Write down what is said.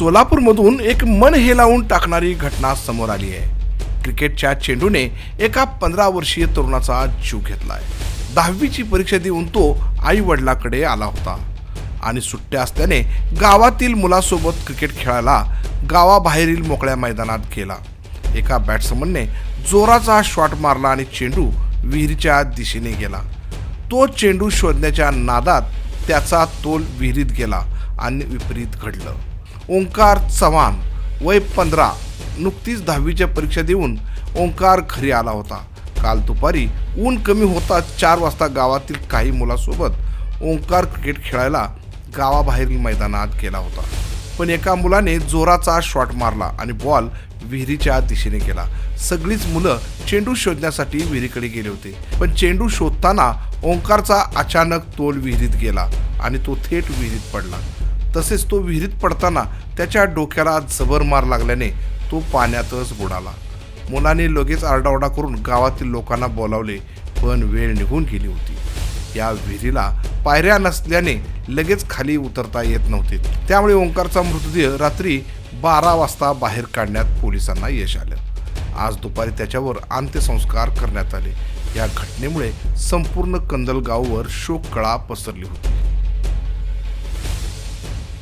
सोलापूरमधून एक मन हेलावून टाकणारी घटना समोर आली आहे. क्रिकेटच्या चेंडूने एका पंधरा वर्षीय तरुणाचा जीव घेतलाय. दहावीची परीक्षा देऊन तो आई वडिलाकडे आला होता. आणि सुट्ट्या असल्याने गावातील मुलासोबत क्रिकेट खेळायला गावाबाहेरील मोकळ्या मैदानात गेला. एका बॅट्समनने जोराचा शॉट मारला आणि चेंडू विहिरीच्या दिशेने गेला. तो चेंडू शोधण्याच्या नादात त्याचा तोल विहिरीत गेला आणि विपरीत घडलं. ओंकार चव्हाण वय पंधरा नुकतीच दहावीच्या परीक्षा देऊन ओंकार घरी आला होता. काल दुपारी ऊन कमी होता चार वाजता गावातील काही मुलासोबत ओंकार क्रिकेट खेळायला गावाबाहेरील मैदानात गेला होता. पण एका मुलाने जोराचा शॉट मारला आणि बॉल विहिरीच्या दिशेने गेला. सगळीच मुलं चेंडू शोधण्यासाठी विहिरीकडे गेले होते. पण चेंडू शोधताना ओंकारचा अचानक तोल विहिरीत गेला आणि तो थेट विहिरीत पडला. तसेच तो विहिरीत पडताना त्याच्या डोक्याला जबर मार लागल्याने तो पाण्यातच बुडाला. मुलाने लगेच आरडाओरडा करून गावातील लोकांना बोलावले पण वेळ निघून गेली होती. या विहिरीला पायऱ्या नसल्याने लगेच खाली उतरता येत नव्हते. त्यामुळे ओंकारचा मृतदेह रात्री बारा वाजता बाहेर काढण्यात पोलिसांना यश आलं. आज दुपारी त्याच्यावर अंत्यसंस्कार करण्यात आले. या घटनेमुळे संपूर्ण कंदलगाववर शोककळा पसरली होती.